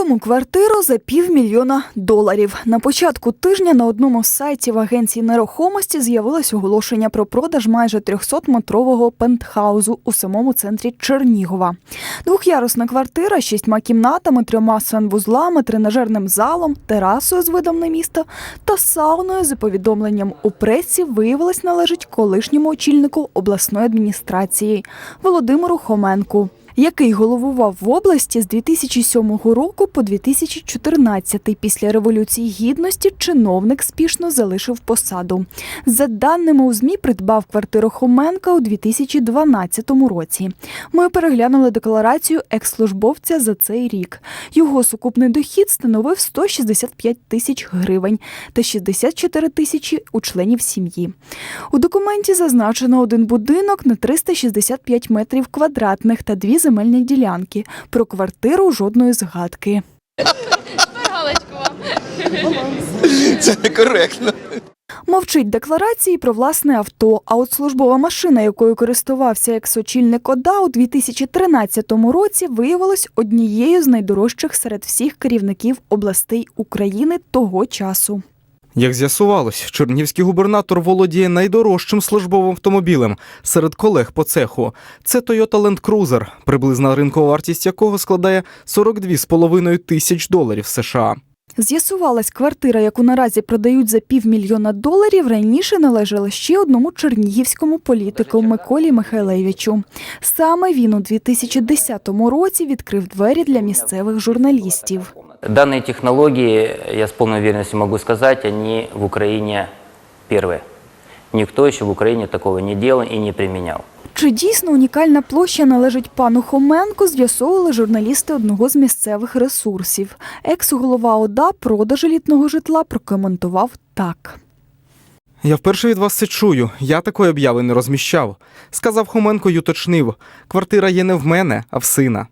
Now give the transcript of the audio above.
Кому квартиру за півмільйона доларів. На початку тижня на одному з сайтів агенції нерухомості з'явилось оголошення про продаж майже 300-метрового пентхаузу у самому центрі Чернігова. Двох'ярусна квартира з шістьма кімнатами, трьома санвузлами, тренажерним залом, терасою з видом на місто та сауною за повідомленням у пресі виявилось належить колишньому очільнику обласної адміністрації Володимиру Хоменку який головував в області з 2007 року по 2014. Після революції гідності чиновник спішно залишив посаду. За даними у змі, придбав квартиру Хоменка у 2012 році. Ми переглянули декларацію екс-службовця за цей рік. Його сукупний дохід становив 165 тисяч гривень та 64 тисячі у членів сім'ї. У документі зазначено один будинок на 365 метрів квадратних та дві земельні ділянки. Про квартиру жодної згадки. Це некоректно. Мовчить декларації про власне авто. А от службова машина, якою користувався екс-очільник ОДА у 2013 році, виявилась однією з найдорожчих серед всіх керівників областей України того часу. Як з'ясувалось, чернігівський губернатор володіє найдорожчим службовим автомобілем серед колег по цеху. Це Toyota Land Cruiser, приблизна ринкова вартість якого складає 42,5 тисяч доларів США. З'ясувалась, квартира, яку наразі продають за півмільйона доларів, раніше належала ще одному чернігівському політику Миколі Михайлевичу. Саме він у 2010 році відкрив двері для місцевих журналістів. Данные технологии, я с полной уверенностью могу сказать, они в Украине первые. Никто еще в Украине такого не делал и не применял. Чи дійсно унікальна площа належить пану Хоменку, з'ясовували журналісти одного з місцевих ресурсів. Екс-голова ОДА продажі літного житла прокоментував так. Я вперше від вас це чую. Я такої обяви не розміщав. Сказав Хоменко й уточнив. Квартира є не в мене, а в сина.